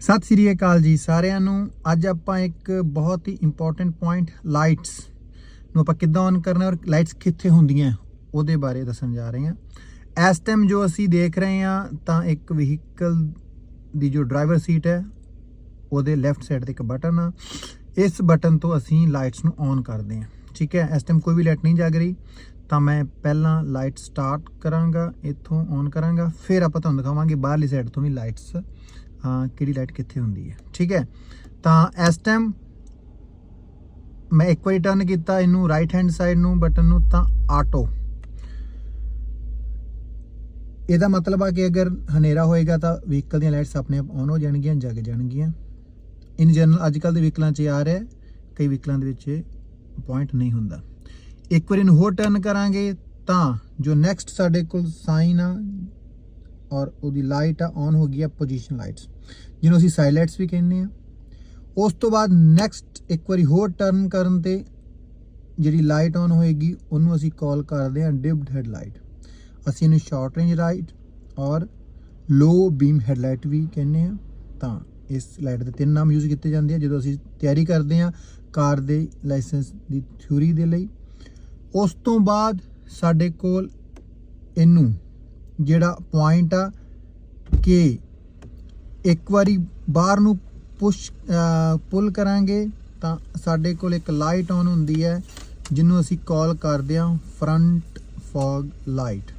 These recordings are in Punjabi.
ਸਤਿ ਸ੍ਰੀ ਅਕਾਲ ਜੀ ਸਾਰਿਆਂ ਨੂੰ। ਅੱਜ ਆਪਾਂ ਇੱਕ ਬਹੁਤ ਹੀ ਇੰਪੋਰਟੈਂਟ ਪੁਆਇੰਟ ਲਾਈਟਸ ਨੂੰ ਆਪਾਂ ਕਿੱਦਾਂ ਔਨ ਕਰਨਾ ਔਰ ਲਾਈਟਸ ਕਿੱਥੇ ਹੁੰਦੀਆਂ, ਉਹਦੇ ਬਾਰੇ ਦੱਸਣ ਜਾ ਰਹੇ ਹਾਂ। ਇਸ ਟਾਈਮ ਜੋ ਅਸੀਂ ਦੇਖ ਰਹੇ ਹਾਂ, ਤਾਂ ਇੱਕ ਵਹੀਕਲ ਦੀ ਜੋ ਡਰਾਈਵਰ ਸੀਟ ਹੈ, ਉਹਦੇ ਲੈਫਟ ਸਾਈਡ ਤੇ ਇੱਕ ਬਟਨ ਆ। ਇਸ ਬਟਨ ਤੋਂ ਅਸੀਂ ਲਾਈਟਸ ਨੂੰ ਔਨ ਕਰਦੇ ਹਾਂ, ਠੀਕ ਹੈ? ਇਸ ਟਾਈਮ ਕੋਈ ਵੀ ਲਾਈਟ ਨਹੀਂ ਜਗ ਰਹੀ, ਤਾਂ ਮੈਂ ਪਹਿਲਾਂ ਲਾਈਟ ਸਟਾਰਟ ਕਰਾਂਗਾ, ਇੱਥੋਂ ਔਨ ਕਰਾਂਗਾ, ਫਿਰ ਆਪਾਂ ਤੁਹਾਨੂੰ ਦਿਖਾਵਾਂਗੇ ਬਾਹਰਲੀ ਸਾਈਡ ਤੋਂ ਵੀ ਲਾਈਟਸ ਕਿਹੜੀ ਲਾਈਟ ਕਿੱਥੇ ਹੁੰਦੀ ਹੈ? ਠੀਕ ਹੈ? ਤਾਂ ਇਸ ਟਾਈਮ ਮੈਂ ਇੱਕ ਵਾਰੀ ਟਰਨ ਕੀਤਾ, ਇਹਨੂੰ ਰਾਈਟ ਹੈਂਡ ਸਾਈਡ ਨੂੰ ਬਟਨ ਨੂੰ ਤਾਂ ਆਟੋ ਇਹਦਾ ਮਤਲਬ ਆ ਕਿ ਅਗਰ ਹਨੇਰਾ ਹੋਏਗਾ ਤਾਂ ਵਹੀਕਲ ਦੀਆਂ ਲਾਈਟਸ ਆਪਣੇ ਆਪ ਔਨ ਹੋ ਜਾਣਗੀਆਂ, ਜਗ ਜਾਣਗੀਆਂ। ਇਨ ਜਨਰਲ ਅੱਜ ਕੱਲ ਦੇ ਵਹੀਕਲਾਂ 'ਚ ਆ ਰਿਹਾ, ਕਈ ਵਹੀਕਲਾਂ ਦੇ ਵਿੱਚ ਇਹ ਪੁਆਇੰਟ ਨਹੀਂ ਹੁੰਦਾ। ਇੱਕ ਵਾਰੀ ਇਹਨੂੰ ਹੋਰ ਟਰਨ ਕਰਾਂਗੇ ਤਾਂ ਜੋ ਨੈਕਸਟ ਸਾਡੇ ਕੋਲ ਸਾਈਨ ਆ ਔਰ ਉਹਦੀ ਲਾਈਟ ਆ ਔਨ ਹੋ ਗਈ ਆ ਪੋਜੀਸ਼ਨ ਲਾਈਟਸ ਜਿਹਨੂੰ ਅਸੀਂ ਸਾਈਲਾਈਟਸ ਵੀ ਕਹਿੰਦੇ ਆ। ਉਸ ਤੋਂ ਬਾਅਦ ਨੈਕਸਟ ਇੱਕ ਵਾਰੀ ਹੋਰ ਟਰਨ ਕਰਨ ਤੇ ਜਿਹੜੀ ਲਾਈਟ ਔਨ ਹੋਏਗੀ, ਉਹਨੂੰ ਅਸੀਂ ਕਾਲ ਕਰਦੇ ਆ ਡਿਪਡ ਹੈਡਲਾਈਟ ਅਸੀਂ ਇਹਨੂੰ ਸ਼ਾਰਟ ਰੇਂਜ ਲਾਈਟ ਔਰ ਲੋ ਬੀਮ ਹੈਡਲਾਈਟ ਵੀ ਕਹਿੰਦੇ ਆ ਤਾਂ ਇਸ ਲਾਈਟ ਦੇ ਤਿੰਨ ਨਾਮ ਯੂਜ਼ ਕੀਤੇ ਜਾਂਦੇ ਆ, ਜਦੋਂ ਅਸੀਂ ਤਿਆਰੀ ਕਰਦੇ ਆ ਕਾਰ ਦੇ ਲਾਇਸੈਂਸ ਦੀ ਥਿਊਰੀ ਦੇ ਲਈ। ਉਸ ਤੋਂ ਬਾਅਦ ਸਾਡੇ ਕੋਲ ਇਹਨੂੰ ਜਿਹੜਾ ਪੁਆਇੰਟ ਆ ਕਿ ਇੱਕ ਵਾਰੀ ਬਾਹਰ ਨੂੰ ਪੁਸ਼ ਪੁਲ ਕਰਾਂਗੇ ਤਾਂ ਸਾਡੇ ਕੋਲ ਇੱਕ ਲਾਈਟ ਔਨ ਹੁੰਦੀ ਹੈ, ਜਿਹਨੂੰ ਅਸੀਂ ਕਾਲ ਕਰਦੇ ਹਾਂ front fog light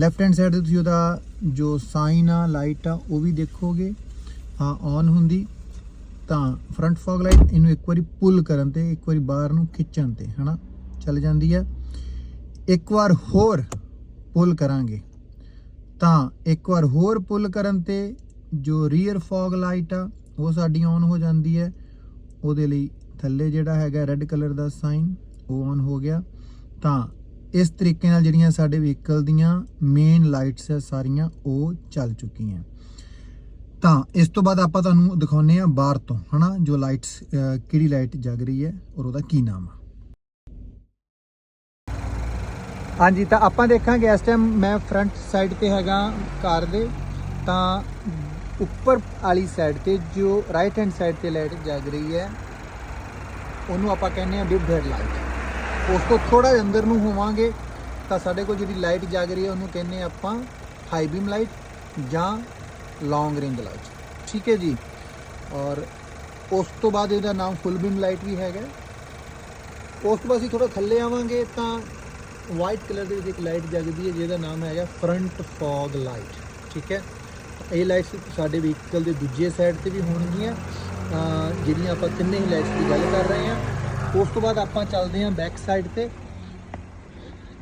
left hand side ਤੇ ਤੁਸੀਂ ਉਹਦਾ ਜੋ ਸਾਈਨ ਆ ਲਾਈਟ ਆ, ਉਹ ਵੀ ਦੇਖੋਗੇ। ਹਾਂ ਔਨ ਹੁੰਦੀ, ਤਾਂ ਫਰੰਟ ਫੌਗ ਲਾਈਟ ਇਹਨੂੰ ਇੱਕ ਵਾਰੀ ਪੁਲ ਕਰਨ ਤੇ, ਇੱਕ ਵਾਰੀ ਬਾਹਰ ਨੂੰ ਖਿੱਚਣ ਤੇ, ਹਨਾ? ਚੱਲ ਜਾਂਦੀ ਆ ਇੱਕ ਵਾਰ ਹੋਰ ਪੁਲ ਕਰਾਂਗੇ। ਤਾਂ ਇੱਕ ਵਾਰ ਹੋਰ ਪੁੱਲ ਕਰਨ ਤੇ ਜੋ ਰੀਅਰ ਫੌਗ ਲਾਈਟ ਆ, ਉਹ ਸਾਡੀ ਔਨ ਹੋ ਜਾਂਦੀ ਹੈ। ਉਹਦੇ ਲਈ ਥੱਲੇ ਜਿਹੜਾ ਹੈਗਾ ਰੈੱਡ ਕਲਰ ਦਾ ਸਾਈਨ ਉਹ ਔਨ ਹੋ ਗਿਆ। ਤਾਂ ਇਸ ਤਰੀਕੇ ਨਾਲ ਜਿਹੜੀਆਂ ਸਾਡੇ ਵਹੀਕਲ ਦੀਆਂ ਮੇਨ ਲਾਈਟਸ ਹੈ ਸਾਰੀਆਂ ਉਹ ਚੱਲ ਚੁੱਕੀਆਂ। ਤਾਂ ਇਸ ਤੋਂ ਬਾਅਦ ਆਪਾਂ ਤੁਹਾਨੂੰ ਦਿਖਾਉਨੇ ਆ ਬਾਹਰ ਤੋਂ, ਹਨਾ, ਜੋ ਲਾਈਟਸ ਕਿਹੜੀ ਲਾਈਟ ਜਗ ਰਹੀ ਹੈ ਔਰ ਉਹਦਾ ਕੀ ਨਾਮ ਆ। ਹਾਂਜੀ, ਤਾਂ ਆਪਾਂ ਦੇਖਾਂਗੇ ਇਸ ਟਾਈਮ ਮੈਂ ਫਰੰਟ ਸਾਈਡ ਤੇ ਹੈਗਾ ਕਾਰ ਦੇ, ਤਾਂ ਉੱਪਰ ਵਾਲੀ ਸਾਈਡ ਤੇ ਜੋ ਰਾਈਟ ਹੈਂਡ ਸਾਈਡ ਤੇ ਲਾਈਟ ਜਗ ਰਹੀ ਹੈ, ਉਹਨੂੰ ਆਪਾਂ ਕਹਿੰਦੇ ਆ ਡਿਪ ਹੈਡ ਲਾਈਟ ਉਸ ਤੋਂ ਥੋੜਾ ਜਿਹਾ ਅੰਦਰ ਨੂੰ ਹੋਵਾਂਗੇ, ਤਾਂ ਸਾਡੇ ਕੋਲ ਜਿਹੜੀ ਲਾਈਟ ਜਗ ਰਹੀ ਹੈ, ਉਹਨੂੰ ਕਹਿੰਦੇ ਆ ਆਪਾਂ ਹਾਈ ਬੀਮ ਲਾਈਟ ਜਾਂ ਲੌਂਗ ਰੇਂਜ ਲਾਈਟ ਠੀਕ ਹੈ ਜੀ? ਔਰ ਉਸ ਤੋਂ ਬਾਅਦ ਇਹਦਾ ਨਾਮ ਫੁੱਲ ਬੀਮ ਲਾਈਟ ਵੀ ਹੈਗਾ। ਉਸ ਤੋਂ ਬਾਅਦ ਅਸੀਂ ਥੋੜਾ ਥੱਲੇ ਆਵਾਂਗੇ, ਤਾਂ ਵਾਈਟ ਕਲਰ ਦੇ ਵਿੱਚ ਇੱਕ ਲਾਈਟ ਜਗਦੀ ਹੈ, ਜਿਹਦਾ ਨਾਮ ਹੈਗਾ ਫਰੰਟ ਫੌਗ ਲਾਈਟ ਠੀਕ ਹੈ? ਇਹ ਲਾਈਟਸ ਸਾਡੇ ਵਹੀਕਲ ਦੇ ਦੂਜੇ ਸਾਈਡ ਤੇ ਵੀ ਹੋਣਗੀਆਂ। ਜਿਹੜੀਆਂ ਆਪਾਂ ਤਿੰਨੇ ਹੀ ਲਾਈਟਸ ਦੀ ਗੱਲ ਕਰ ਰਹੇ ਹਾਂ। ਉਸ ਤੋਂ ਬਾਅਦ ਆਪਾਂ ਚੱਲਦੇ ਹਾਂ ਬੈਕ ਸਾਈਡ ਤੇ।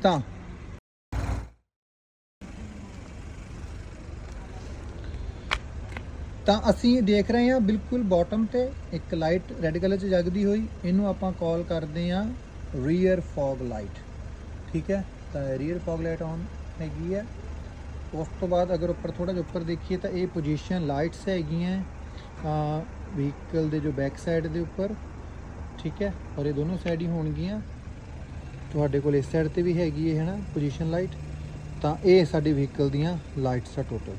ਤਾਂ ਤਾਂ ਅਸੀਂ ਦੇਖ ਰਹੇ ਹਾਂ ਬਿਲਕੁਲ ਬਾਟਮ ਤੇ ਇੱਕ ਲਾਈਟ ਰੈੱਡ ਕਲਰ 'ਚ ਜਗਦੀ ਹੋਈ। ਇਹਨੂੰ ਆਪਾਂ ਕਾਲ ਕਰਦੇ ਹਾਂ ਰੀਅਰ ਫੌਗ ਲਾਈਟ ਠੀਕ ਹੈ, ਤਾਂ ਰੀਅਰ ਫੌਗ ਲਾਈਟ ਔਨ ਹੈਗੀ ਹੈ। ਉਸ ਤੋਂ ਬਾਅਦ ਅਗਰ ਉੱਪਰ ਥੋੜਾ ਜਿਹਾ ਉੱਪਰ ਦੇਖੀਏ ਤਾਂ ਇਹ ਪੋਜੀਸ਼ਨ ਲਾਈਟਸ ਹੈਗੀਆਂ ਵਹੀਕਲ ਦੇ ਜੋ ਬੈਕ ਸਾਈਡ ਦੇ ਉੱਪਰ, ਠੀਕ ਹੈ, ਔਰ ਇਹ ਦੋਨੋਂ ਸਾਈਡ ਹੀ ਹੋਣਗੀਆਂ। ਤੁਹਾਡੇ ਕੋਲ ਇਸ ਸਾਈਡ ਤੇ ਵੀ ਹੈਗੀ ਹੈ, ਹਨਾ ਪੋਜੀਸ਼ਨ ਲਾਈਟ ਤਾਂ ਇਹ ਸਾਡੇ ਵਹੀਕਲ ਦੀਆਂ ਲਾਈਟਸ ਆ ਟੋਟਲ